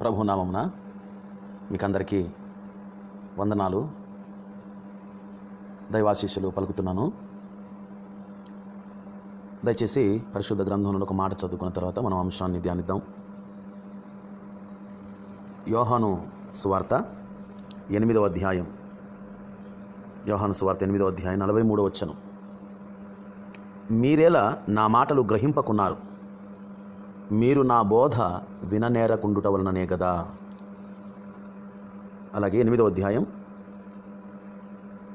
ప్రభునామమున మీకందరికీ వందనాలు. దైవాశీస్సులు పలుకుతున్నాను. దయచేసి పరిశుద్ధ గ్రంథంలో ఒక మాట చదువుకున్న తర్వాత మనం అంశాన్ని ధ్యానిద్దాం. యోహాను సువార్త ఎనిమిదవ అధ్యాయం. యోహాను సువార్త ఎనిమిదవ అధ్యాయం నలభై మూడవ వచ్చను మీరేలా నా మాటలు గ్రహింపకున్నారు? మీరు నా బోధ విననేరకుండుట వలననే కదా. అలాగే ఎనిమిదో అధ్యాయం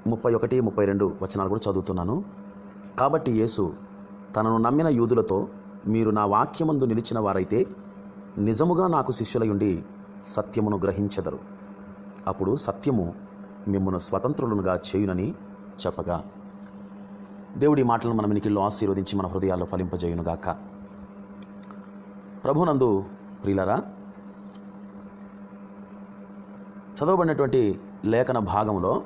ముప్పై ఒకటి ముప్పై రెండు వచనాలు కూడా చదువుతున్నాను. కాబట్టి యేసు తనను నమ్మిన యూదులతో మీరు నా వాక్యమందు నిలిచిన వారైతే నిజముగా నాకు శిష్యులయుండి సత్యమును గ్రహించెదరు. అప్పుడు సత్యము మిమ్మను స్వతంత్రులనుగా చేయునని చెప్పగా. దేవుడి మాటలను మన మినికిల్లో ఆశీర్వదించి మన హృదయాల్లో ఫలింపజేయునుగాక. ప్రభునందు ప్రియులరా చదవబడినటువంటి లేఖన భాగంలో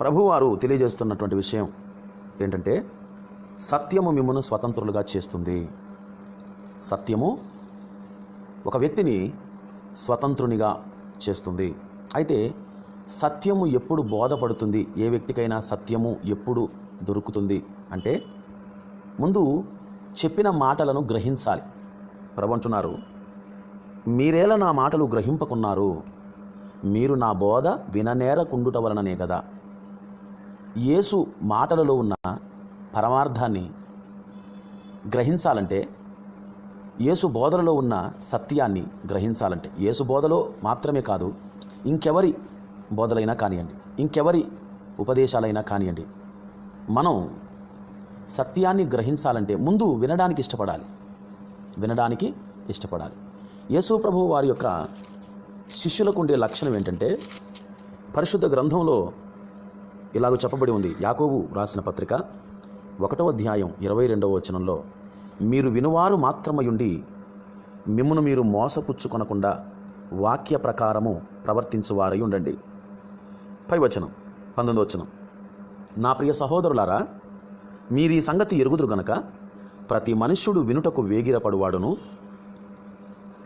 ప్రభువారు తెలియజేస్తున్నటువంటి విషయం ఏంటంటే సత్యము మిమ్మను స్వతంత్రులుగా చేస్తుంది. సత్యము ఒక వ్యక్తిని స్వతంత్రునిగా చేస్తుంది. అయితే సత్యము ఎప్పుడు బోధపడుతుంది? ఏ వ్యక్తికైనా సత్యము ఎప్పుడు దొరుకుతుంది? అంటే ముందు చెప్పిన మాటలను గ్రహించాలి. ప్రభు మీరేలా నా మాటలు గ్రహింపకున్నారు? మీరు నా బోధ విననేరకుండుట వలననే కదా యేసు మాటలలో ఉన్న పరమార్థాన్ని గ్రహించాలంటే యేసు బోధనలో ఉన్న సత్యాన్ని గ్రహించాలంటే యేసు బోధలో మాత్రమే కాదు ఇంకెవరి బోధలైనా కానివ్వండి ఇంకెవరి ఉపదేశాలైనా కానివ్వండి మనం సత్యాన్ని గ్రహించాలంటే ముందు వినడానికి ఇష్టపడాలి. వినడానికి ఇష్టపడాలి. యేసు ప్రభు వారి యొక్క శిష్యులకు ఉండే లక్షణం ఏంటంటే పరిశుద్ధ గ్రంథంలో ఇలాగ చెప్పబడి ఉంది. యాకోబు రాసిన పత్రిక ఒకటో అధ్యాయం ఇరవై రెండవ వచనంలో మీరు వినువారు మాత్రమయుండి మిమ్మును మీరు మోసపుచ్చుకొనకుండా వాక్య ప్రకారము ప్రవర్తించువారై ఉండండి. పై వచనం పంతొమ్మిది వచనం. నా ప్రియ సహోదరులారా మీరు ఈ సంగతి ఎరుగుదురు గనక ప్రతి మనుష్యుడు వినుటకు వేగిరపడువాడును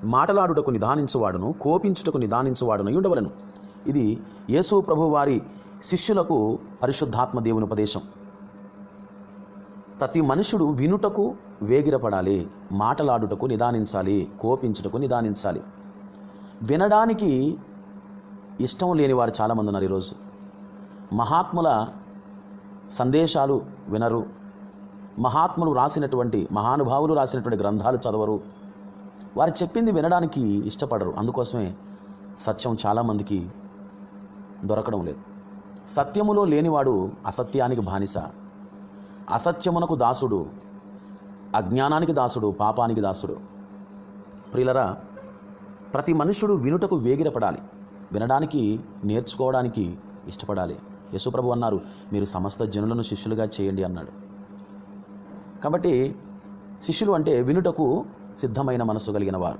మాటలాడుటకు నిదానించువాడును కోపించుటకు నిదానించువాడును ఉండవలను. ఇది యేసు ప్రభు వారి శిష్యులకు పరిశుద్ధాత్మ దేవుని ఉపదేశం. ప్రతి మనుషుడు వినుటకు వేగిరపడాలి మాటలాడుటకు నిదానించాలి కోపించుటకు నిదానించాలి. వినడానికి ఇష్టం లేని వారు చాలామంది ఉన్నారు ఈరోజు. మహాత్ముల సందేశాలు వినరు మహాత్ములు రాసినటువంటి మహానుభావులు రాసినటువంటి గ్రంథాలు చదవరు. వారు చెప్పింది వినడానికి ఇష్టపడరు. అందుకోసమే సత్యం చాలామందికి దొరకడం లేదు. సత్యములో లేనివాడు అసత్యానికి బానిస. అసత్యమునకు దాసుడు అజ్ఞానానికి దాసుడు పాపానికి దాసుడు. ప్రియులరా ప్రతి మనుషుడు వినుటకు వేగిరపడాలి. వినడానికి నేర్చుకోవడానికి ఇష్టపడాలి. యశుప్రభు అన్నారు మీరు సమస్త జనులను శిష్యులుగా చేయండి అన్నాడు. కాబట్టి శిష్యులు అంటే వినుటకు సిద్ధమైన మనస్సు కలిగిన వారు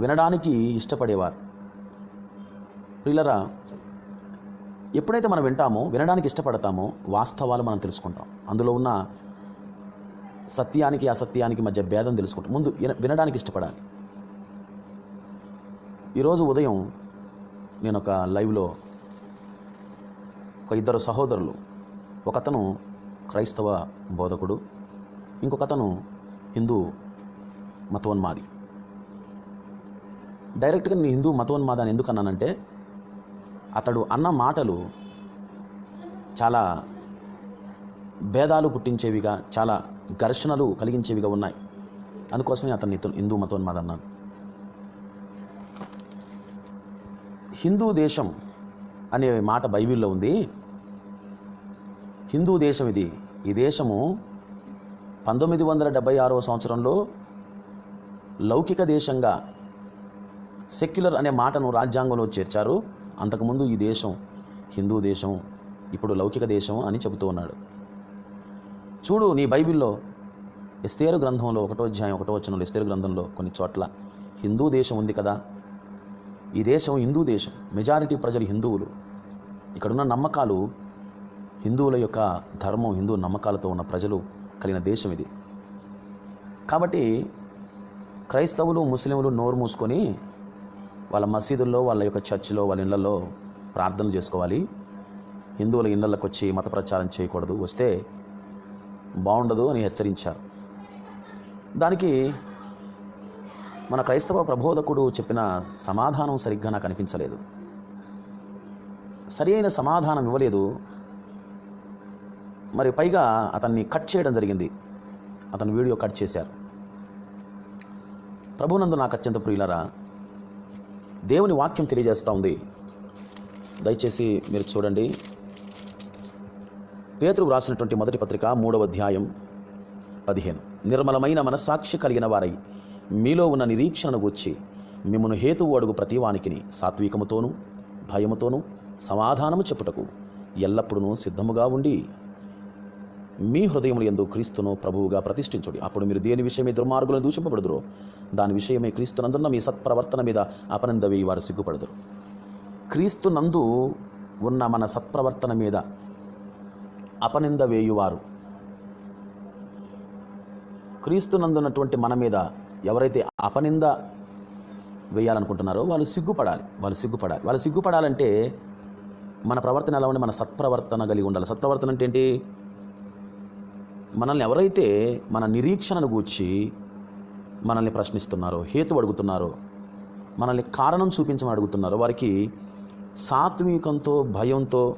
వినడానికి ఇష్టపడేవారు. ప్రియులరా ఎప్పుడైతే మనం వింటామో వినడానికి ఇష్టపడతామో వాస్తవాలు మనం తెలుసుకుంటాం. అందులో ఉన్న సత్యానికి అసత్యానికి మధ్య భేదం తెలుసుకుంటాం. ముందు వినడానికి ఇష్టపడాలి. ఈరోజు ఉదయం నేను ఒక లైవ్లో ఒక ఇద్దరు సహోదరులు ఒకతను క్రైస్తవ బోధకుడు ఇంకొకతను హిందూ మతోన్మాది. డైరెక్ట్గా నేను హిందూ మతోన్మాది అని ఎందుకు అన్నానంటే అతడు అన్న మాటలు చాలా భేదాలు పుట్టించేవిగా చాలా ఘర్షణలు కలిగించేవిగా ఉన్నాయి. అందుకోసమే అతన్ని హిందూ మతోన్మాది అన్నాను. హిందూ దేశం అనే మాట బైబిల్లో ఉంది. హిందూ దేశం ఇది. ఈ దేశము పంతొమ్మిది వందల డెబ్బై ఆరవ సంవత్సరంలో లౌకిక దేశంగా సెక్యులర్ అనే మాటను రాజ్యాంగంలో చేర్చారు. అంతకుముందు ఈ దేశం హిందూ దేశం ఇప్పుడు లౌకిక దేశం అని చెబుతూ ఉన్నాడు. చూడు నీ బైబిల్లో ఎస్తేరు గ్రంథంలో ఒకటో అధ్యాయం ఒకటో వచనంలో ఎస్తేరు గ్రంథంలో కొన్ని చోట్ల హిందూ దేశం ఉంది కదా? ఈ దేశం హిందూ దేశం. మెజారిటీ ప్రజలు హిందువులు. ఇక్కడున్న నమ్మకాలు హిందువుల యొక్క ధర్మం హిందూ నమ్మకాలతో ఉన్న ప్రజలు కలిగిన దేశం ఇది. కాబట్టి క్రైస్తవులు ముస్లింలు నోరు మూసుకొని వాళ్ళ మసీదుల్లో వాళ్ళ యొక్క చర్చిలో వాళ్ళ ఇళ్ళలో ప్రార్థనలు చేసుకోవాలి. హిందువుల ఇళ్ళకు వచ్చి మత ప్రచారం చేయకూడదు. వస్తే బాగుండదు అని హెచ్చరించారు. దానికి మన క్రైస్తవ ప్రబోధకుడు చెప్పిన సమాధానం సరిగ్గా నాకు అనిపించలేదు. సరి అయిన సమాధానం ఇవ్వలేదు. మరి పైగా అతన్ని కట్ చేయడం జరిగింది. అతను వీడియో కట్ చేశారు. ప్రభునందు నాకు అత్యంత ప్రియులరా దేవుని వాక్యం తెలియజేస్తూ ఉంది. దయచేసి మీరు చూడండి. పేతురు వ్రాసినటువంటి మొదటి పత్రిక మూడవ అధ్యాయం పదిహేను. నిర్మలమైన మనస్సాక్షి కలిగిన వారై మీలో ఉన్న నిరీక్షణను గూర్చి మిమ్మను హేతువు అడుగు ప్రతివానికిని సాత్వికముతోనూ భయముతోనూ సమాధానము చెప్పుటకు ఎల్లప్పుడూ సిద్ధముగా ఉండి మీ హృదయములు ఎందు క్రీస్తును ప్రభువుగా ప్రతిష్ఠించుడి. అప్పుడు మీరు దేని విషయమే దుర్మార్గులను దూషింపబడుదురో దాని విషయమే క్రీస్తునందున్న మీ సత్ప్రవర్తన మీద అపనింద వేయి వారు సిగ్గుపడదురు. క్రీస్తు నందు ఉన్న మన సత్ప్రవర్తన మీద అపనింద వేయువారు క్రీస్తునందున్నటువంటి మన మీద ఎవరైతే అపనింద వేయాలనుకుంటున్నారో వాళ్ళు సిగ్గుపడాలి. వాళ్ళు సిగ్గుపడాలి. వాళ్ళు సిగ్గుపడాలంటే మన ప్రవర్తన ఎలా ఉండి మన సత్ప్రవర్తన కలిగి ఉండాలి. సత్ప్రవర్తన అంటే ఏంటి? మనల్ని ఎవరైతే మన నిరీక్షణను గూర్చి మనల్ని ప్రశ్నిస్తున్నారో హేతు అడుగుతున్నారో మనల్ని కారణం చూపించమని అడుగుతున్నారో వారికి సాత్వికంతో భయంతో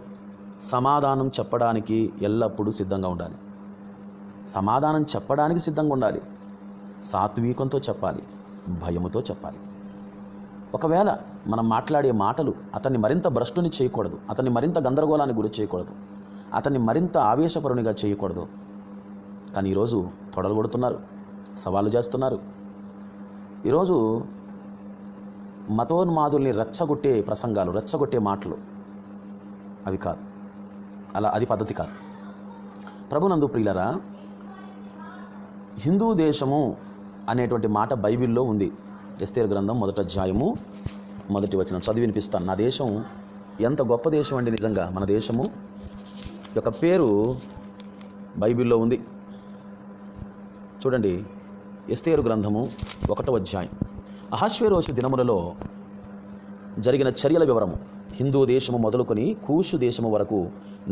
సమాధానం చెప్పడానికి ఎల్లప్పుడూ సిద్ధంగా ఉండాలి. సమాధానం చెప్పడానికి సిద్ధంగా ఉండాలి. సాత్వికంతో చెప్పాలి భయముతో చెప్పాలి. ఒకవేళ మనం మాట్లాడే మాటలు అతన్ని మరింత భ్రష్టుని చేయకూడదు అతన్ని మరింత గందరగోళానికి గురి చేయకూడదు అతన్ని మరింత ఆవేశపరునిగా చేయకూడదు కానీ ఈరోజు తొడలు కొడుతున్నారు సవాళ్ళు చేస్తున్నారు. ఈరోజు మతోన్మాదుల్ని రెచ్చగొట్టే ప్రసంగాలు రెచ్చగొట్టే మాటలు అవి కాదు. అలా అది పద్ధతి కాదు. ప్రభునందు ప్రియులరా హిందూ దేశము అనేటువంటి మాట బైబిల్లో ఉంది. ఎస్తేర్ గ్రంథం మొదట అధ్యాయము మొదటి వచనం చదివి వినిపిస్తాను. నా దేశం ఎంత గొప్ప దేశం అండి నిజంగా మన దేశము. యొక్క పేరు బైబిల్లో ఉంది. చూడండి ఎస్తేరు గ్రంథము ఒకటో అధ్యాయం. అహశ్వేరోషు దినములలో జరిగిన చర్యల వివరము. హిందూ దేశము మొదలుకొని కూషు దేశము వరకు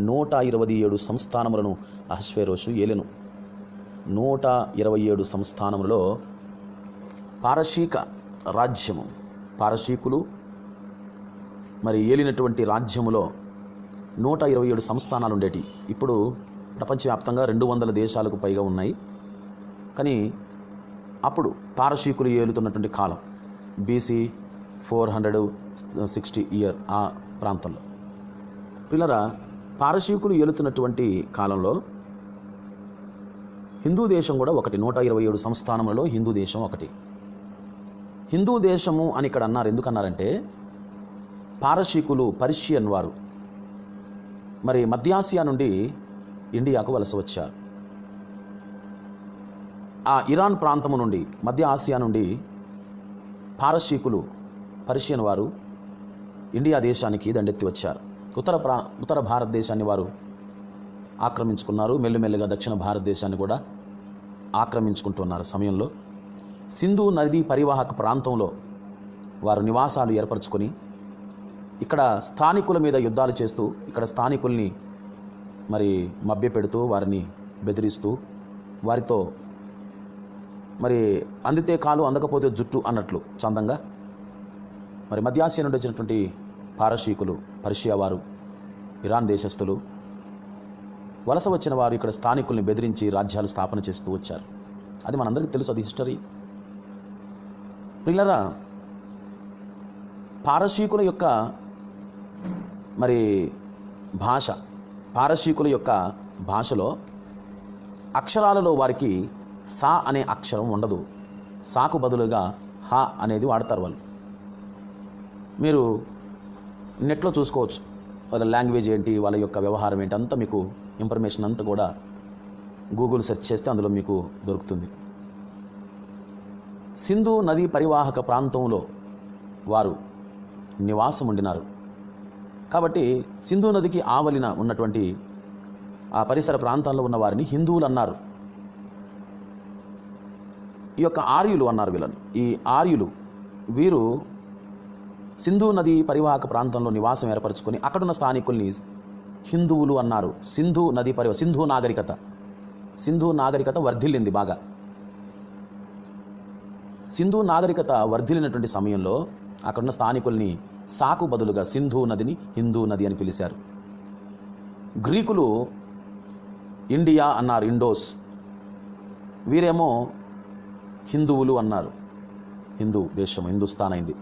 నూట ఇరవై ఏడు సంస్థానములను అహశ్వేరోషు ఏలెను. నూట ఇరవై ఏడు సంస్థానములలో పారశీక రాజ్యము పారశీకులు మరి ఏలినటువంటి రాజ్యములో నూట ఇరవై ఏడు సంస్థానాలు ఉండేటి ఇప్పుడు ప్రపంచవ్యాప్తంగా రెండు వందల దేశాలకు పైగా ఉన్నాయి. కానీ అప్పుడు పారశీకులు ఏలుతున్నటువంటి కాలం BC four hundred sixty year ఆ ప్రాంతంలో. పిల్లరా పారశీకులు ఏలుతున్నటువంటి కాలంలో హిందూ దేశం కూడా ఒకటి నూట ఇరవై ఏడు సంస్థానములలో హిందూ దేశం ఒకటి. హిందూ దేశము అని ఇక్కడ అన్నారు ఎందుకన్నారంటే పారశీకులు పర్షియన్ వారు. మరి మధ్యాసియా నుండి ఇండియాకు వలస వచ్చారు. ఆ ఇరాన్ ప్రాంతము నుండి మధ్య ఆసియా నుండి పారశీకులు పర్షియన్ వారు ఇండియా దేశానికి దండెత్తి వచ్చారు. ఉత్తర ప్రా ఉత్తర భారతదేశాన్ని వారు ఆక్రమించుకున్నారు. మెల్లిమెల్లిగా దక్షిణ భారతదేశాన్ని కూడా ఆక్రమించుకుంటున్నారు సమయంలో. సింధు నదీ పరివాహక ప్రాంతంలో వారు నివాసాలు ఏర్పరచుకొని ఇక్కడ స్థానికుల మీద యుద్ధాలు చేస్తూ ఇక్కడ స్థానికుల్ని మరి మభ్యపెడుతూ వారిని బెదిరిస్తూ వారితో మరి అందితే కాలు అందకపోతే జుట్టు అన్నట్లు చందంగా. మరి మధ్యాసియా నుండి వచ్చినటువంటి పారశీకులు పర్షియా వారు ఇరాన్ దేశస్థులు వలస వచ్చిన వారు ఇక్కడ స్థానికుల్ని బెదిరించి రాజ్యాలు స్థాపన చేస్తూ వచ్చారు. అది మనందరికీ తెలుసు అది హిస్టరీ. పిల్లరా పారశీకుల యొక్క మరి భాష పారశీకుల యొక్క భాషలో అక్షరాలలో వారికి సా అనే అక్షరం ఉండదు. సాకు బదులుగా హా అనేది వాడతారు వాళ్ళు. మీరు నెట్లో చూసుకోవచ్చు. వాళ్ళ లాంగ్వేజ్ ఏంటి వాళ్ళ యొక్క వ్యవహారం ఏంటి అంతా మీకు ఇన్ఫర్మేషన్ అంతా కూడా గూగుల్ సెర్చ్ చేస్తే అందులో మీకు దొరుకుతుంది. సింధు నదీ పరివాహక ప్రాంతంలో వారు నివాసం ఉండినారు. కాబట్టి సింధు నదికి ఆవలిన ఉన్నటువంటి ఆ పరిసర ప్రాంతాల్లో ఉన్న వారిని హిందువులు అన్నారు. ఈ యొక్క ఆర్యులు అన్నారు వీళ్ళని. ఈ ఆర్యులు వీరు సింధు నది పరివాహక ప్రాంతంలో నివాసం ఏర్పరచుకొని అక్కడున్న స్థానికుల్ని హిందువులు అన్నారు. సింధు నది పరి సింధు నాగరికత. సింధు నాగరికత వర్ధిల్లింది బాగా. సింధు నాగరికత వర్ధిల్లినటువంటి సమయంలో అక్కడున్న స్థానికుల్ని సాకు బదులుగా సింధు నదిని హిందూ నది అని పిలిచారు గ్రీకులు ఇండియా అన్నారు ఇండోస్. వీరేమో హిందువులు అన్నారు. హిందూ దేశం హిందుస్థాన్ అయింది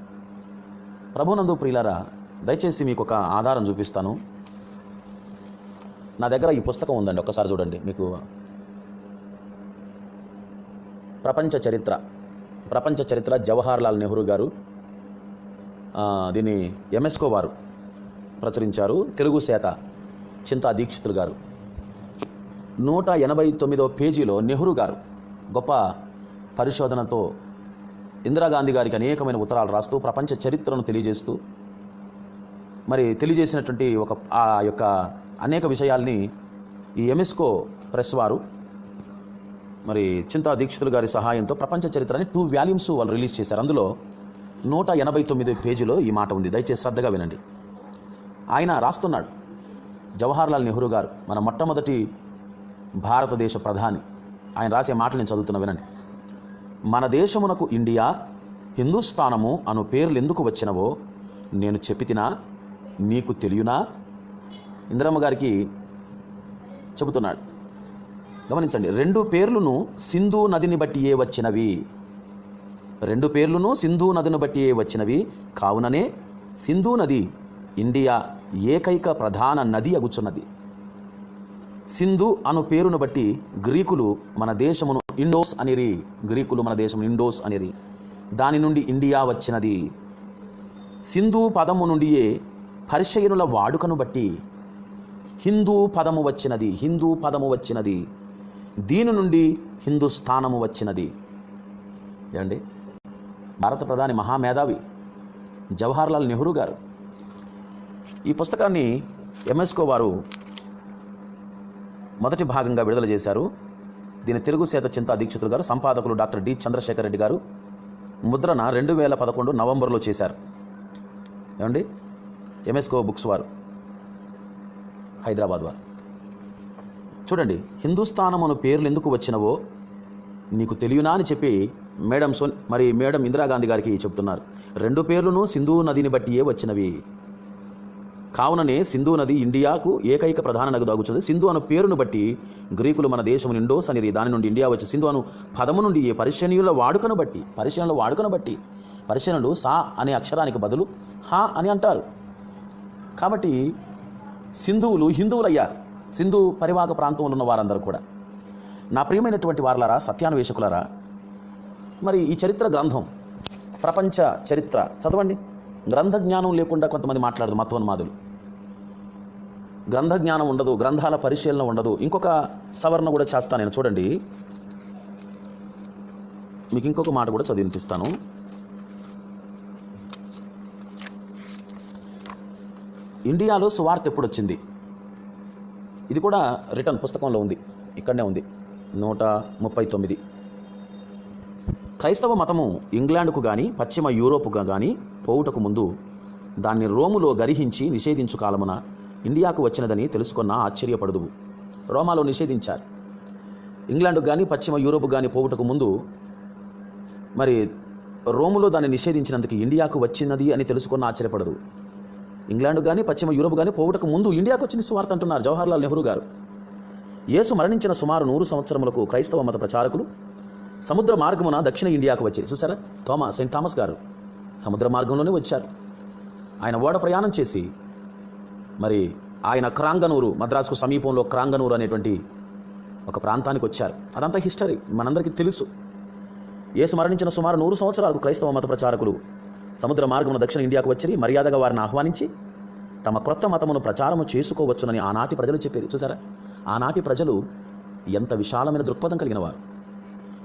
ప్రభునందు ప్రియులారా దయచేసి మీకు ఒక ఆధారం చూపిస్తాను. నా దగ్గర ఈ పుస్తకం ఉందండి ఒకసారి చూడండి మీకు. ప్రపంచ చరిత్ర ప్రపంచ చరిత్ర జవహర్లాల్ నెహ్రూ గారు దీన్ని ఎంఎస్కో వారు ప్రచురించారు. తెలుగు శాత చింతా దీక్షితులు గారు. నూట ఎనభై తొమ్మిదో పేజీలో నెహ్రూ గారు గొప్ప పరిశోధనతో ఇందిరాగాంధీ గారికి అనేకమైన ఉత్తరాలు రాస్తూ ప్రపంచ చరిత్రను తెలియజేస్తూ మరి తెలియజేసినటువంటి ఒక ఆ యొక్క అనేక విషయాల్ని ఈ ఎమెస్కో ప్రెస్ వారు మరి చింతా దీక్షితులు గారి సహాయంతో ప్రపంచ చరిత్రని టూ వాల్యూమ్స్ వాళ్ళు రిలీజ్ చేశారు. అందులో నూట ఎనభై తొమ్మిది పేజీలో ఈ మాట ఉంది. దయచేసి శ్రద్ధగా వినండి. ఆయన రాస్తున్నాడు. జవహర్లాల్ నెహ్రూ గారు మన మొట్టమొదటి భారతదేశ ప్రధాని. ఆయన రాసే మాటలు నేను చదువుతున్నా వినండి. మన దేశమునకు ఇండియా హిందుస్థానము అను పేర్లు ఎందుకు వచ్చినవో నేను చెప్పితినా నీకు తెలియనా? ఇందిరమ్మ గారికి చెబుతున్నాడు. గమనించండి రెండు పేర్లును సింధు నదిని బట్టి ఏ వచ్చినవి. రెండు పేర్లును సింధు నదిని బట్టి ఏ వచ్చినవి. కావుననే సింధు నది ఇండియా ఏకైక ప్రధాన నది అగుచున్నది. సింధు అను పేరును బట్టి గ్రీకులు మన దేశమును ఇండోస్ అనిరి. గ్రీకులు మన దేశం ఇండోస్ అనిరి. దాని నుండి ఇండియా వచ్చినది. సింధు పదము నుండియే పర్షయనుల వాడుకను బట్టి హిందూ పదము వచ్చినది. హిందూ పదము వచ్చినది. దీని నుండి హిందుస్థానము వచ్చినది. ఏమండి? భారత ప్రధాని మహామేధావి జవహర్లాల్ నెహ్రూ గారు ఈ పుస్తకాన్ని ఎంఎస్కో వారు మొదటి భాగంగా విడుదల చేశారు. దీని తెలుగు సేత చింతా దీక్షితులు గారు సంపాదకులు డాక్టర్ డి చంద్రశేఖర్ రెడ్డి గారు ముద్రణ రెండు వేల పదకొండు నవంబర్లో చేశారు. ఏమండి? ఎంఎస్కో బుక్స్ వారు హైదరాబాద్ వారు. చూడండి హిందుస్థానమును పేర్లు ఎందుకు వచ్చినవో నీకు తెలియనా అని చెప్పి మేడం సోన్ మరి మేడం ఇందిరాగాంధీ గారికి చెప్తున్నారు. రెండు పేర్లను సింధు నదిని బట్టియే వచ్చినవి. కావుననే సింధు నది ఇండియాకు ఏకైక ప్రధాన నది దాగుచుంది. సింధు అను పేరును బట్టి గ్రీకులు మన దేశం ఇండోస్ అని దాని నుండి ఇండియా వచ్చి సింధు అను పదము నుండి ఏ పరిశనీయుల వాడుకను బట్టి పరిశీలనల వాడుకను బట్టి పరిశీలనలు సా అనే అక్షరానికి బదులు హా అని అంటారు. కాబట్టి సింధువులు హిందువులు అయ్యారు సింధు పరివాహక ప్రాంతంలో ఉన్న వారందరూ కూడా. నా ప్రియమైనటువంటి వారలారా సత్యాన్వేషకులారా మరి ఈ చరిత్ర గ్రంథం ప్రపంచ చరిత్ర చదవండి. గ్రంథ జ్ఞానం లేకుండా కొంతమంది మాట్లాడదు మతోన్మాదులు. గ్రంథ జ్ఞానం ఉండదు గ్రంథాల పరిశీలన ఉండదు. ఇంకొక సవరణ కూడా చేస్తాను నేను. చూడండి. మీకు ఇంకొక మాట కూడా చదివినిపిస్తాను. ఇండియాలో సువార్త ఎప్పుడు వచ్చింది ఇది కూడా రిటర్న్ పుస్తకంలో ఉంది. ఇక్కడనే ఉంది. నూట ముప్పై తొమ్మిది. క్రైస్తవ మతము ఇంగ్లాండ్కు కానీ పశ్చిమ యూరోపుగా కానీ పోవుటకు ముందు దాన్ని రోములో గరిహించి నిషేధించు కాలమున ఇండియాకు వచ్చినదని తెలుసుకున్న ఆశ్చర్యపడదువు. రోమాలో నిషేధించారు. ఇంగ్లాండ్కు కానీ పశ్చిమ యూరోపు కానీ పోవుటకు ముందు మరి రోములో దాన్ని నిషేధించినందుకు ఇండియాకు వచ్చినది అని తెలుసుకున్న ఆశ్చర్యపడదు ఇంగ్లాండ్ కానీ పశ్చిమ యూరోప్ కానీ పోవుటకు ముందు ఇండియాకు వచ్చింది సువార్త అంటున్నారు జవహర్లాల్ నెహ్రూ గారు. యేసు మరణించిన సుమారు నూరు సంవత్సరములకు క్రైస్తవ మత ప్రచారకులు సముద్ర మార్గమున దక్షిణ ఇండియాకు వచ్చారు. చూసారా థోమా సెయింట్ థామస్ గారు సముద్ర మార్గంలోనే వచ్చారు. ఆయన ఓడ ప్రయాణం చేసి మరి ఆయన క్రాంగనూరు మద్రాసుకు సమీపంలో క్రాంగనూరు అనేటువంటి ఒక ప్రాంతానికి వచ్చారు. అదంతా హిస్టరీ మనందరికీ తెలుసు. యేసు మరణించిన సుమారు నూరు సంవత్సరాలకు క్రైస్తవ మత ప్రచారకులు సముద్ర మార్గమున దక్షిణ ఇండియాకు వచ్చి మర్యాదగా వారిని ఆహ్వానించి తమ క్రొత్త మతమును ప్రచారము చేసుకోవచ్చునని ఆనాటి ప్రజలు చెప్పారు. చూసారా ఆనాటి ప్రజలు ఎంత విశాలమైన దృక్పథం కలిగిన వారు.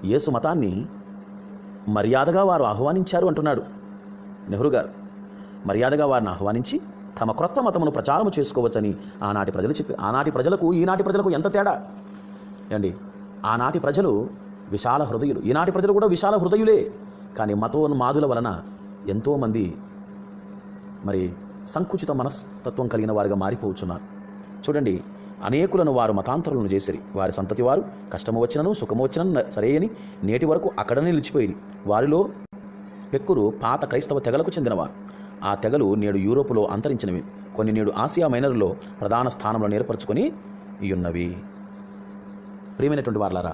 యేసు మతాన్ని మర్యాదగా వారు ఆహ్వానించారు అంటున్నాడు. నెహ్రూ గారు మర్యాదగా వారిని ఆహ్వానించి తమ క్రొత్త మతమును ప్రచారం చేసుకోవచ్చని ఆనాటి ప్రజలు చెప్పి ఆనాటి ప్రజలకు ఈనాటి ప్రజలకు ఎంత తేడా? అండి ఆనాటి ప్రజలు విశాల హృదయులు ఈనాటి ప్రజలు కూడా విశాల హృదయులే. కానీ మతోన్మాదుల వలన ఎంతోమంది మరి సంకుచిత మనస్తత్వం కలిగిన వారుగా మారిపోతున్నారు చూడండి అనేకులను వారు మతాంతరులను చేసిరి. వారి సంతతి వారు కష్టము వచ్చినను సుఖము వచ్చినను సరేయని నేటి వరకు అక్కడనే నిలిచిపోయి వారిలో పెక్కురు పాత క్రైస్తవ తెగలకు చెందినవారు. ఆ తెగలు నేడు యూరోపులో అంతరించినవి. కొన్ని నేడు ఆసియా మైనర్లో ప్రధాన స్థానంలో ఏర్పరచుకొని ఉన్నవి ప్రియమైనటువంటి వార్లారా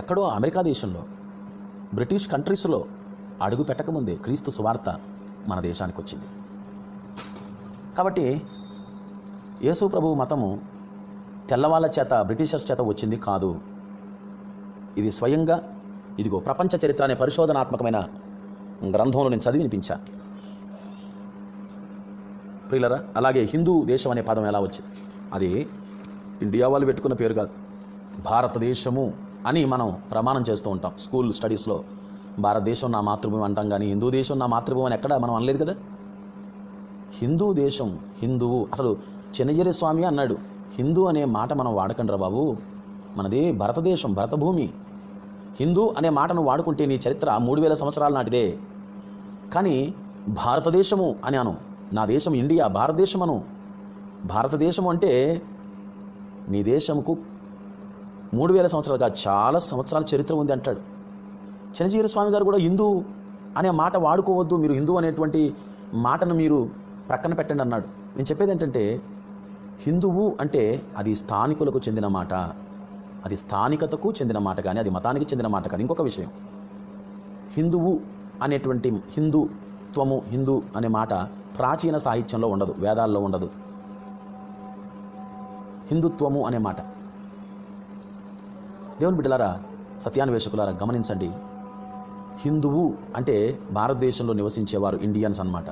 ఎక్కడో అమెరికా దేశంలో బ్రిటిష్ కంట్రీస్లో అడుగు పెట్టకముందే క్రీస్తు సువార్త మన దేశానికి వచ్చింది కాబట్టి యేసు ప్రభు మతము తెల్లవాళ్ళ చేత బ్రిటిషర్స్ చేత వచ్చింది కాదు. ఇది స్వయంగా ఇదిగో ప్రపంచ చరిత్ర అనే పరిశోధనాత్మకమైన గ్రంథంలో నేను చదివి వినిపించా. ప్రియులరా అలాగే హిందూ దేశం అనే పదం ఎలా వచ్చింది? అది ఇండియా వాళ్ళు పెట్టుకున్న పేరు కాదు. భారతదేశము అని మనం ప్రమాణం చేస్తూ ఉంటాం. స్కూల్ స్టడీస్లో భారతదేశం నా మాతృభూమి అంటాం కానీ హిందూ దేశం నా మాతృభూమి అని ఎక్కడ మనం అనలేదు కదా? హిందూ దేశం హిందువు అసలు చెన్నగిరి స్వామి అన్నాడు. హిందూ అనే మాట మనం వాడకండి బాబు. మనది భారతదేశం భరతభూమి. హిందూ అనే మాటను వాడుకుంటే నీ చరిత్ర మూడు వేల సంవత్సరాల నాటిదే. కానీ భారతదేశము అని అను నా దేశం ఇండియా భారతదేశం అను భారతదేశం అంటే నీ దేశంకు మూడు వేల సంవత్సరాలుగా చాలా సంవత్సరాల చరిత్ర ఉంది అంటాడు. చిన్నజీవి స్వామి గారు కూడా హిందూ అనే మాట వాడుకోవద్దు మీరు హిందూ అనేటువంటి మాటను మీరు ప్రక్కన పెట్టండి అన్నాడు. నేను చెప్పేది ఏంటంటే హిందువు అంటే అది స్థానికులకు చెందిన మాట. అది స్థానికతకు చెందిన మాట కానీ అది మతానికి చెందిన మాట కాదు. ఇంకొక విషయం. హిందువు అనేటువంటి హిందుత్వము హిందూ అనే మాట ప్రాచీన సాహిత్యంలో ఉండదు వేదాల్లో ఉండదు. హిందుత్వము అనే మాట. దేవుని బిడ్డలారా సత్యాన్వేషకులారా గమనించండి. హిందువు అంటే భారతదేశంలో నివసించేవారు ఇండియన్స్ అన్నమాట.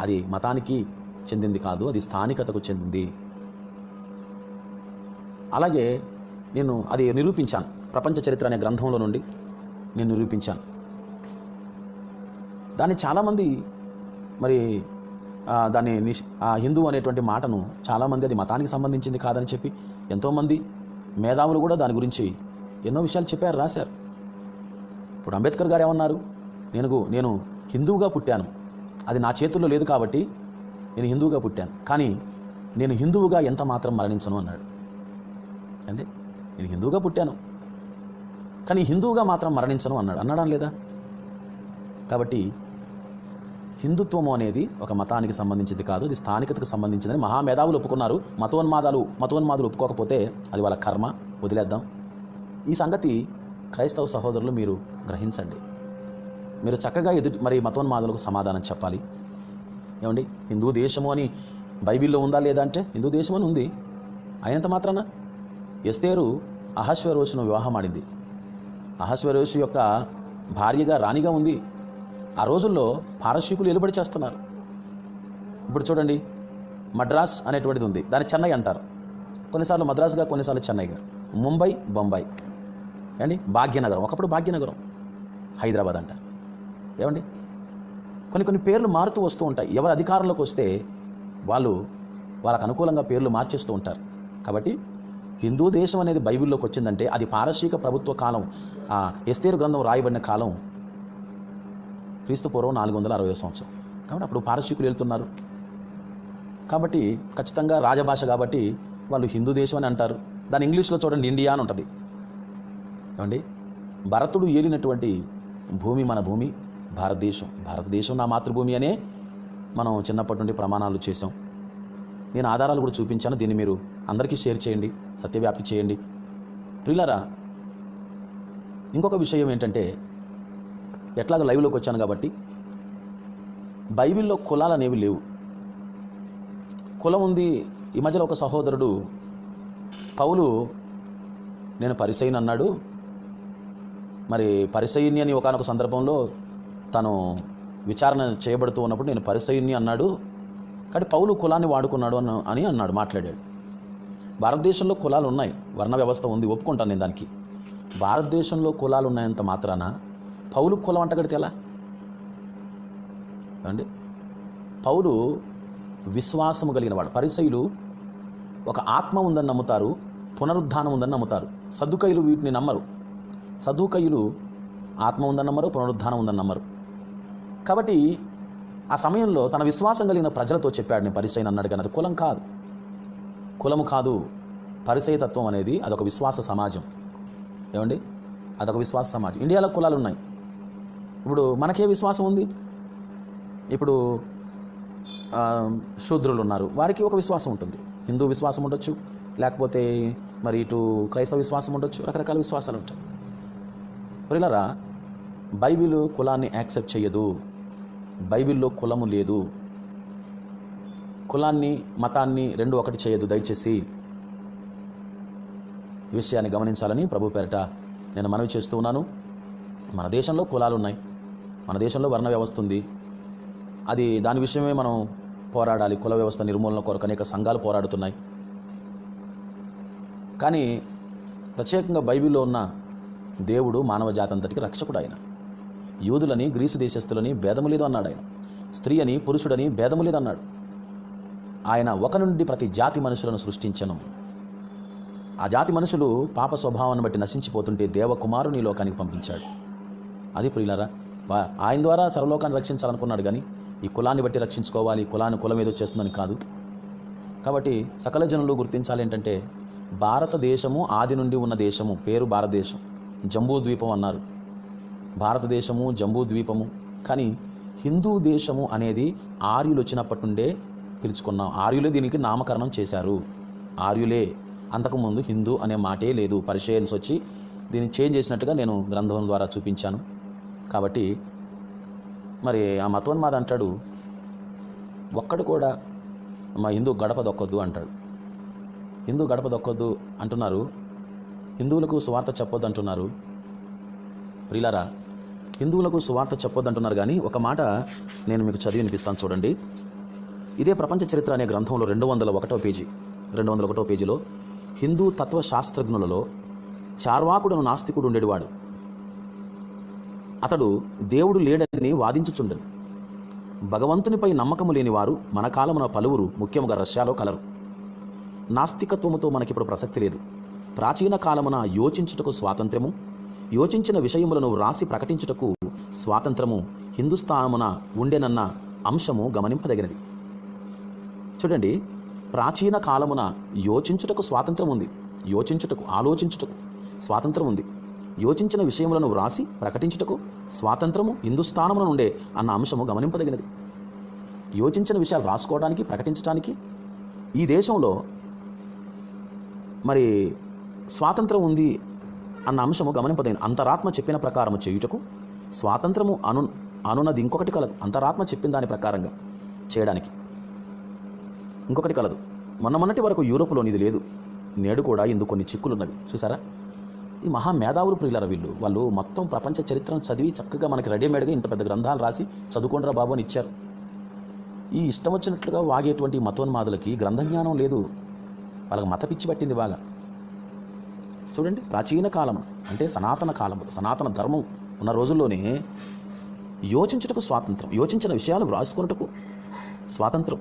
అది మతానికి చెందింది కాదు అది స్థానికతకు చెందింది. అలాగే నేను అది నిరూపించాను. ప్రపంచ చరిత్ర అనే గ్రంథంలో నుండి నేను నిరూపించాను. దాన్ని చాలామంది మరి దాన్ని నిష్ ఆ హిందూ అనేటువంటి మాటను చాలామంది అది మతానికి సంబంధించింది కాదని చెప్పి ఎంతోమంది మేధావులు కూడా దాని గురించి ఎన్నో విషయాలు చెప్పారు రాశారు. ఇప్పుడు అంబేద్కర్ గారు ఏమన్నారు? నేను నేను హిందువుగా పుట్టాను. అది నా చేతుల్లో లేదు కాబట్టి నేను హిందువుగా పుట్టాను. కానీ నేను హిందువుగా ఎంత మాత్రం మరణించను అన్నాడు. అంటే నేను హిందువుగా పుట్టాను. కానీ హిందువుగా మాత్రం మరణించను అన్నాడు. అన్నాడా లేదా? కాబట్టి హిందుత్వం అనేది ఒక మతానికి సంబంధించింది కాదు. అది స్థానికతకు సంబంధించిందని మహామేధావులు ఒప్పుకున్నారు. మతోన్మాదాలు మతోన్మాదులు ఒప్పుకోకపోతే అది వాళ్ళ కర్మ. వదిలేద్దాం. ఈ సంగతి క్రైస్తవ సహోదరులు మీరు గ్రహించండి. మీరు చక్కగా ఎదుటి మరి మతోన్మాదులకు సమాధానం చెప్పాలి. ఏమండి? హిందూ దేశము అని బైబిల్లో ఉందా లేదా అంటే? హిందూ దేశం అని ఉంది. అయినంత మాత్రాన ఎస్తేరు అహశ్వరోషును వివాహం ఆడింది. అహశ్వరోషు యొక్క భార్యగా రాణిగా ఉంది. ఆ రోజుల్లో పారశీకులు ఎలుబడి చేస్తున్నారు. ఇప్పుడు చూడండి మద్రాస్ అనేటువంటిది ఉంది. దాన్ని చెన్నై అంటారు. కొన్నిసార్లు మద్రాసుగా కొన్నిసార్లు చెన్నైగా. ముంబై బొంబాయి. ఏమండి? భాగ్యనగరం. ఒకప్పుడు భాగ్యనగరం. హైదరాబాద్ అంట. ఏమండి? కొన్ని కొన్ని పేర్లు మారుతూ వస్తూ ఉంటాయి. ఎవరు అధికారంలోకి వస్తే వాళ్ళు వాళ్ళకు అనుకూలంగా పేర్లు మార్చేస్తూ ఉంటారు. కాబట్టి హిందూ దేశం అనేది బైబిల్లోకి వచ్చిందంటే అది పారసీక ప్రభుత్వ కాలం ఆ ఎస్తేరు గ్రంథం రాయబడిన కాలం క్రీస్తు పూర్వం నాలుగు వందల అరవై సంవత్సరం. కాబట్టి అప్పుడు పారసీకులు వెళ్తున్నారు. కాబట్టి ఖచ్చితంగా రాజభాష కాబట్టి వాళ్ళు హిందూ దేశం అని అంటారు. దాని ఇంగ్లీష్లో చూడండి ఇండియా అని ఉంటుంది. ఏమండి? భరతుడు ఏలినటువంటి భూమి మన భూమి. భారతదేశం. భారతదేశం నా మాతృభూమి అనే మనం చిన్నప్పటి నుండి ప్రమాణాలు చేసాం నేను ఆధారాలు కూడా చూపించాను. దీన్ని మీరు అందరికీ షేర్ చేయండి. సత్యవ్యాప్తి చేయండి. ప్రియులారా ఇంకొక విషయం ఏంటంటే ఎట్లాగో లైవ్లోకి వచ్చాను కాబట్టి బైబిల్లో కులాలు అనేవి లేవు. కులం ఉంది. ఈ మధ్యలో ఒక సహోదరుడు పౌలు నేను పరిసైన్ అన్నాడు. మరి పరిసయుని అని ఒకనొక సందర్భంలో తను విచారణ చేయబడుతూ ఉన్నప్పుడు నేను పరిసయుని అన్నాడు కానీ పౌలు కులాన్ని వాడుకున్నాడు అన్న అని అన్నాడు మాట్లాడాడు. భారతదేశంలో కులాలు ఉన్నాయి వర్ణ వ్యవస్థ ఉంది ఒప్పుకుంటాను నేను దానికి. భారతదేశంలో కులాలు ఉన్నాయంత మాత్రాన పౌలు కులం అంటగడితే ఎలా? అండి పౌలు విశ్వాసము కలిగిన వాడు పరిసయులు ఒక ఆత్మ ఉందని నమ్ముతారు పునరుద్ధానం ఉందని నమ్ముతారు. సదుకయులు వీటిని నమ్మరు. సదుకయులు ఆత్మ ఉందని నమ్మరు పునరుద్ధానం ఉందని నమ్మరు. కాబట్టి ఆ సమయంలో తన విశ్వాసం కలిగిన ప్రజలతో చెప్పాడు నేను పరిచయం అన్నాడు కానీ అది కులం కాదు. కులము కాదు పరిచయతత్వం అనేది అదొక విశ్వాస సమాజం. ఏమండి? అదొక విశ్వాస సమాజం. ఇండియాలో కులాలు ఉన్నాయి. ఇప్పుడు మనకే విశ్వాసం ఉంది. ఇప్పుడు శూద్రులు ఉన్నారు. వారికి ఒక విశ్వాసం ఉంటుంది. హిందూ విశ్వాసం ఉండొచ్చు. లేకపోతే మరి ఇటు క్రైస్తవ విశ్వాసం ఉండొచ్చు. రకరకాల విశ్వాసాలు ఉంటాయి. ప్రిలరా బైబిల్ కులాన్ని యాక్సెప్ట్ చేయదు. బైబిల్లో కులము లేదు. కులాన్ని మతాన్ని రెండు ఒకటి చేయదు. దయచేసి ఈ విషయాన్ని గమనించాలని ప్రభు పేరట నేను మనవి చేస్తూ ఉన్నాను. మన దేశంలో కులాలు ఉన్నాయి. మన దేశంలో వర్ణ వ్యవస్థ ఉంది. అది దాని విషయమే మనం పోరాడాలి. కుల వ్యవస్థ నిర్మూలన కొరకు అనేక సంఘాలు పోరాడుతున్నాయి. కానీ ప్రత్యేకంగా బైబిల్లో ఉన్న దేవుడు మానవ జాతి అంతటికి రక్షకుడు ఆయన. యూదులని గ్రీసు దేశస్తులని భేదము లేదు అన్నాడు ఆయన. స్త్రీ అని పురుషుడని భేదము లేదన్నాడు ఆయన ఒక నుండి ప్రతి జాతి మనుషులను సృష్టించను. ఆ జాతి మనుషులు పాప స్వభావాన్ని బట్టి నశించిపోతుంటే దేవకుమారుని లోకానికి పంపించాడు. అది ప్రియులరా ఆయన ద్వారా సర్వలోకాన్ని రక్షించాలనుకున్నాడు కానీ ఈ కులాన్ని బట్టి రక్షించుకోవాలి కులాన్ని కులం ఏదో చేస్తుందని కాదు. కాబట్టి సకల జనులు గుర్తించాలి ఏంటంటే భారతదేశము ఆది నుండి ఉన్న దేశము పేరు భారతదేశం. జంబూ ద్వీపం అన్నారు. భారతదేశము జంబూ ద్వీపము. కానీ హిందూ దేశము అనేది ఆర్యులు వచ్చినప్పటి నుండే పిలుచుకున్నాం. ఆర్యులే దీనికి నామకరణం చేశారు. ఆర్యులే. అంతకుముందు హిందూ అనే మాటే లేదు. పరిచయన్స్ వచ్చి దీన్ని చేంజ్ చేసినట్టుగా నేను గ్రంథం ద్వారా చూపించాను. కాబట్టి మరి ఆ మతోన్మాద అంటాడు ఒక్కడు కూడా మా హిందూ గడప దొక్కొద్దు అంటాడు. హిందూ గడప దొక్కొద్దు అంటున్నారు. హిందువులకు స్వార్థ చెప్పొద్దు అంటున్నారు. ప్రిలారా హిందువులకు సువార్త చెప్పొద్దంటున్నారు కానీ ఒక మాట నేను మీకు చదివి వినిపిస్తాను చూడండి. ఇదే ప్రపంచ చరిత్ర అనే గ్రంథంలో రెండు వందల ఒకటో పేజీ రెండు వందల ఒకటో పేజీలో హిందూ తత్వ శాస్త్రజ్ఞులలో చార్వాకుడను నాస్తికుడు ఉండేవాడు. అతడు దేవుడు లేడని వాదించుచుండడు భగవంతునిపై నమ్మకము లేని వారు మన కాలమున పలువురు ముఖ్యముగా రష్యాలో కలరు. నాస్తికత్వముతో మనకిప్పుడు ప్రసక్తి లేదు. ప్రాచీన కాలమున యోచించుటకు స్వాతంత్ర్యము యోచించిన విషయములను వ్రాసి ప్రకటించుటకు స్వాతంత్రము హిందుస్థానమున ఉండెనన్న అంశము గమనింపదగినది. చూడండి ప్రాచీన కాలమున యోచించుటకు స్వాతంత్రం ఉంది. యోచించుటకు ఆలోచించుటకు స్వాతంత్రం ఉంది. యోచించిన విషయములను వ్రాసి ప్రకటించుటకు స్వాతంత్రము హిందుస్థానమున ఉండే అన్న అంశము గమనింపదగినది. యోచించిన విషయాలు రాసుకోవడానికి ప్రకటించడానికి ఈ దేశంలో మరి స్వాతంత్రం ఉంది అన్న అంశము గమనింపదగినది అంతరాత్మ చెప్పిన ప్రకారము చేయుటకు స్వాతంత్రము అను అనున్నది ఇంకొకటి కలదు. అంతరాత్మ చెప్పిన దాని ప్రకారంగా చేయడానికి. ఇంకొకటి కలదు. మొన్న మొన్నటి వరకు యూరోప్లోని ఇది లేదు. నేడు కూడా ఇందు కొన్ని చిక్కులున్నవి. చూసారా? ఈ మహా మేధావులు ప్రియులర వీళ్ళు. వాళ్ళు మొత్తం ప్రపంచ చరిత్రను చదివి చక్కగా మనకి రెడీమేడ్గా ఇంత పెద్ద గ్రంథాలు రాసి చదువుకోండిరా బాబు అని ఇచ్చారు. ఈ ఇష్టం వచ్చినట్లుగా వాగేటువంటి మతోన్మాదులకి గ్రంథజ్ఞానం లేదు. వాళ్ళకి మత పిచ్చి పట్టింది బాగా. చూడండి ప్రాచీన కాలం అంటే సనాతన కాలం సనాతన ధర్మం ఉన్న రోజుల్లోనే యోచించుటకు స్వాతంత్రం యోచించిన విషయాలు వ్రాసుకున్నటకు స్వాతంత్రం.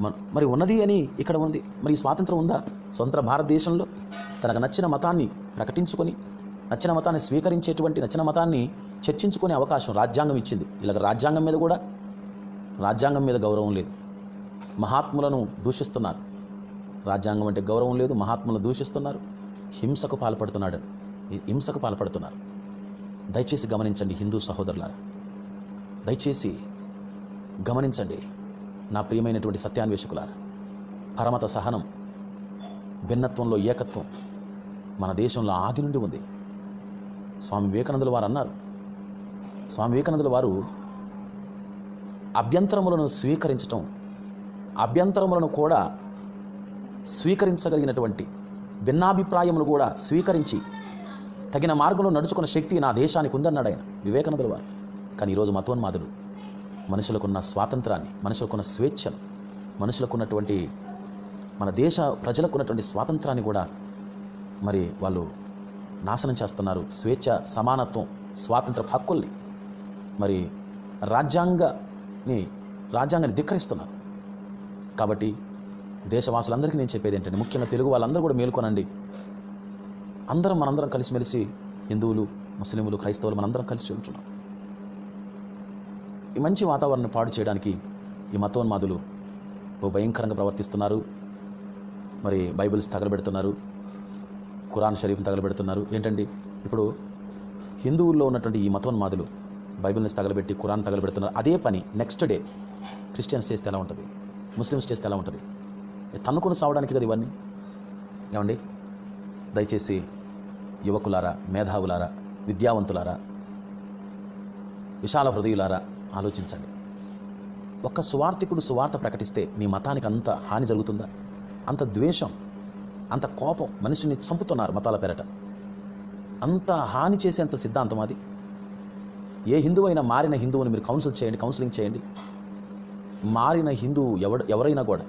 మ- మరి ఉన్నది అని ఇక్కడ ఉంది మరి స్వాతంత్రం ఉందా? సొంత భారతదేశంలో తనకు నచ్చిన మతాన్ని ప్రకటించుకొని నచ్చిన మతాన్ని స్వీకరించేటువంటి నచ్చిన మతాన్ని చర్చించుకునే అవకాశం రాజ్యాంగం ఇచ్చింది. ఇలాగ రాజ్యాంగం మీద కూడా రాజ్యాంగం మీద గౌరవం లేదు. మహాత్ములను దూషిస్తున్నారు. రాజ్యాంగం అంటే గౌరవం లేదు మహాత్ములను దూషిస్తున్నారు. హింసకు పాల్పడుతున్నాడు. హింసకు పాల్పడుతున్నారు. దయచేసి గమనించండి హిందూ సహోదరులారా. దయచేసి గమనించండి నా ప్రియమైనటువంటి సత్యాన్వేషకులారా. పరమత సహనం భిన్నత్వంలో ఏకత్వం మన దేశంలో ఆది నుండి ఉంది. స్వామి వివేకానందుల వారు అన్నారు. స్వామి వివేకానందుల వారు అభ్యంతరములను స్వీకరించటం అభ్యంతరములను కూడా స్వీకరించగలిగినటువంటి భిన్నాభిప్రాయములు కూడా స్వీకరించి తగిన మార్గంలో నడుచుకున్న శక్తి నా దేశానికి ఉందన్నాడు ఆయన వివేకానందుల వారు. కానీ ఈరోజు మతోన్మాదులు మనుషులకున్న స్వాతంత్రాన్ని మనుషులకున్న స్వేచ్ఛను మనుషులకున్నటువంటి మన దేశ ప్రజలకు ఉన్నటువంటి స్వాతంత్రాన్ని కూడా మరి వాళ్ళు నాశనం చేస్తున్నారు. స్వేచ్ఛ సమానత్వం స్వాతంత్ర హక్కుల్ని మరి రాజ్యాంగని రాజ్యాంగాన్ని ధిక్కరిస్తున్నారు. కాబట్టి దేశవాసులందరికీ నేను చెప్పేది ఏంటంటే ముఖ్యంగా తెలుగు వాళ్ళందరూ కూడా మేల్కొనండి. అందరం మనందరం కలిసిమెలిసి హిందువులు ముస్లింలు క్రైస్తవులు మనందరం కలిసి ఉంటున్నాం. ఈ మంచి వాతావరణం పాడు చేయడానికి ఈ మతోన్మాదులు ఓ భయంకరంగా ప్రవర్తిస్తున్నారు. మరి బైబిల్స్ తగలబెడుతున్నారు. ఖురాన్ షరీఫ్ని తగలబెడుతున్నారు. ఏంటండి? ఇప్పుడు హిందువుల్లో ఉన్నటువంటి ఈ మతోన్మాదులు బైబిల్ని తగలబెట్టి ఖురాన్ తగలబెడుతున్నారు. అదే పని నెక్స్ట్ డే క్రిస్టియన్స్ చేస్తే ఎలా ఉంటుంది? ముస్లిమ్స్ చేస్తే ఎలా ఉంటుంది? తన్నుకొని సావడానికి కదా ఇవన్నీ? ఏమండి? దయచేసి యువకులారా మేధావులారా విద్యావంతులారా విశాల హృదయులారా ఆలోచించండి. ఒక్క సువార్థికుడు సువార్త ప్రకటిస్తే నీ మతానికి అంత హాని జరుగుతుందా? అంత ద్వేషం అంత కోపం మనిషిని చంపుతున్నారు మతాల పేరట. అంత హాని చేసేంత సిద్ధాంతం అది. ఏ హిందువు అయినా మారిన హిందువుని మీరు కౌన్సిల్ చేయండి కౌన్సిలింగ్ చేయండి. మారిన హిందువు ఎవడు ఎవరైనా కూడా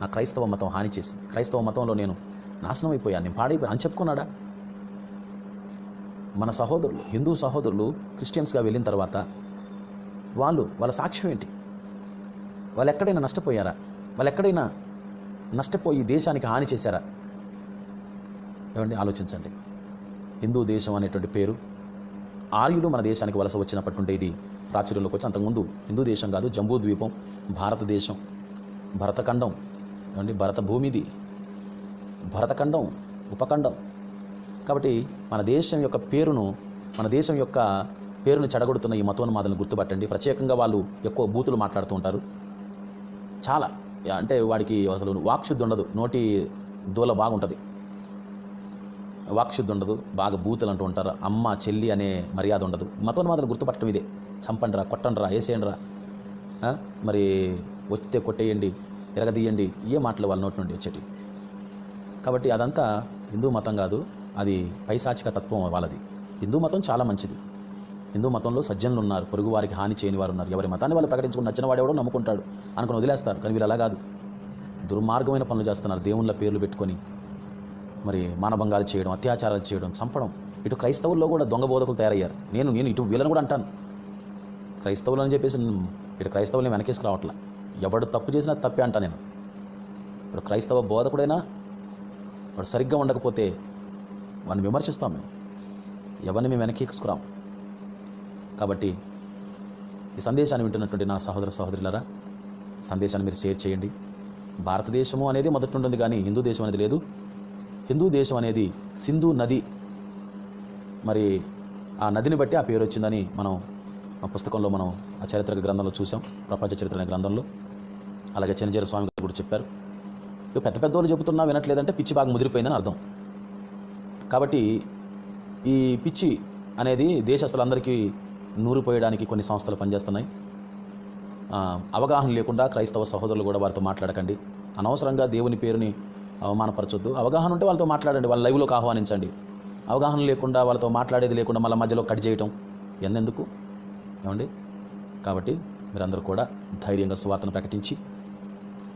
నా క్రైస్తవ మతం హాని చేసింది. క్రైస్తవ మతంలో నేను నాశనం అయిపోయాను. నేను పాడైపోయాను. అని చెప్పుకున్నాడా? మన సహోదరులు హిందూ సహోదరులు క్రిస్టియన్స్గా వెళ్ళిన తర్వాత వాళ్ళు వాళ్ళ సాక్ష్యం ఏంటి? వాళ్ళు ఎక్కడైనా నష్టపోయారా? వాళ్ళు ఎక్కడైనా నష్టపోయి దేశానికి హాని చేశారా? ఏమండి ఆలోచించండి. హిందూ దేశం అనేటువంటి పేరు ఆర్యులు మన దేశానికి వలస వచ్చినప్పటి నుండి ఇది ప్రాచుర్యంలోకి వచ్చి అంతకుముందు హిందూ దేశం కాదు జంబూ ద్వీపం భారతదేశం భరతఖండం ఏమండి? భరత భూమిది. భరతఖండం ఉపఖండం. కాబట్టి మన దేశం యొక్క పేరును మన దేశం యొక్క పేరును చెడగొడుతున్న ఈ మతోన్మాదులను గుర్తుపట్టండి. ప్రత్యేకంగా వాళ్ళు ఎక్కువ బూతులు మాట్లాడుతూ ఉంటారు. చాలా. అంటే వాడికి అసలు వాక్శుద్ధి ఉండదు. నోటి దూల బాగుంటుంది. వాక్శుద్ధి ఉండదు. బాగా బూతులు అంటూ ఉంటారు. అమ్మ చెల్లి అనే మర్యాద ఉండదు. మతోన్మాదులు గుర్తుపట్టడం ఇదే. చంపండిరా కొట్టండిరా వేసేయండిరా మరి వచ్చితే కొట్టేయండి. ఎరగదీయండి ఏ మాటలు వాళ్ళ నోటి నుండి వచ్చేటి కాబట్టి అదంతా హిందూ మతం కాదు అది పైశాచిక తత్వం వాళ్ళది. హిందూ మతం చాలా మంచిది. హిందూ మతంలో సజ్జనులు ఉన్నారు పొరుగు వారికి హాని చేయని వారు ఉన్నారు. ఎవరి మతాన్ని వాళ్ళు ప్రకటించుకుని నచ్చిన వాడెవడో నమ్ముకుంటాడు అనుకుని వదిలేస్తారు. కానీ వీళ్ళు అలా కాదు. దుర్మార్గమైన పనులు చేస్తున్నారు దేవుళ్ళ పేర్లు పెట్టుకొని. మరి మానభంగాలు చేయడం అత్యాచారాలు చేయడం చంపడం. ఇటు క్రైస్తవుల్లో కూడా దొంగ బోధకులు తయారయ్యారు. నేను నేను ఇటు వీళ్ళని కూడా అంటాను. క్రైస్తవులు అని చెప్పేసి ఇటు క్రైస్తవులు వెనకేసుకు రావట్లే ఎవడు తప్పు చేసినా తప్పే అంటా నేను. ఇప్పుడు క్రైస్తవ బోధకుడైనా వాడు సరిగ్గా ఉండకపోతే వాడిని విమర్శిస్తాం మేము. ఎవరిని మేము వెనక్కి తీసుకురాం. కాబట్టి ఈ సందేశాన్ని వింటున్నటువంటి నా సహోదర సహోదరులరా సందేశాన్ని మీరు షేర్ చేయండి. భారతదేశము అనేది మొదటి ఉంటుంది కానీ హిందూ దేశం అనేది లేదు. హిందూ దేశం అనేది సింధు నది. మరి ఆ నదిని బట్టి ఆ పేరు వచ్చిందని మనం ఆ పుస్తకంలో మనం ఆ చారిత్రక గ్రంథంలో చూసాం ప్రపంచ చరిత్ర అనే గ్రంథంలో. అలాగే చిన్నజీర స్వామి గారు కూడా చెప్పారు. ఇక పెద్ద పెద్ద వాళ్ళు చెబుతున్నా వినట్లేదంటే పిచ్చి బాగా ముదిరిపోయిందని అర్థం. కాబట్టి ఈ పిచ్చి అనేది దేశస్తులందరికీ నూరిపోయడానికి కొన్ని సంస్థలు పనిచేస్తున్నాయి. అవగాహన లేకుండా క్రైస్తవ సహోదరులు కూడా వారితో మాట్లాడకండి. అనవసరంగా దేవుని పేరుని అవమానపరచొద్దు. అవగాహన ఉంటే వాళ్ళతో మాట్లాడండి వాళ్ళ లైవ్లోకి ఆహ్వానించండి. అవగాహన లేకుండా వాళ్ళతో మాట్లాడేది లేకుండా మళ్ళీ మధ్యలో కట్ చేయటం ఎన్నెందుకు? ఏమండి? కాబట్టి మీరందరూ కూడా ధైర్యంగా సువార్తను ప్రకటించి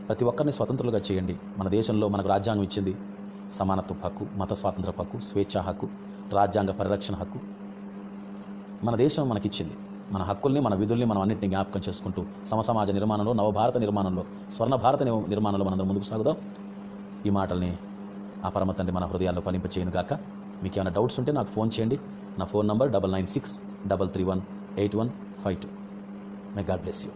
ప్రతి ఒక్కరిని స్వతంత్రులుగా చేయండి. మన దేశంలో మనకు రాజ్యాంగం ఇచ్చింది సమానత్వ హక్కు మత స్వాతంత్ర హక్కు స్వేచ్ఛా హక్కు రాజ్యాంగ పరిరక్షణ హక్కు. మన దేశం మనకిచ్చింది మన హక్కుల్ని మన విధుల్ని మనం అన్నింటినీ జ్ఞాపకం చేసుకుంటూ సమసమాజ నిర్మాణంలో నవభారత నిర్మాణంలో స్వర్ణ భారత నిర్మాణంలో మనందరం ముందుకు సాగుదాం. ఈ మాటల్ని ఆ పరమ తండ్రి మన హృదయాల్లో ఫలింప చేయను గాక. మీకు ఏమైనా డౌట్స్ ఉంటే నాకు ఫోన్ చేయండి. నా phone number double nine six double three one eight one five two. May God bless you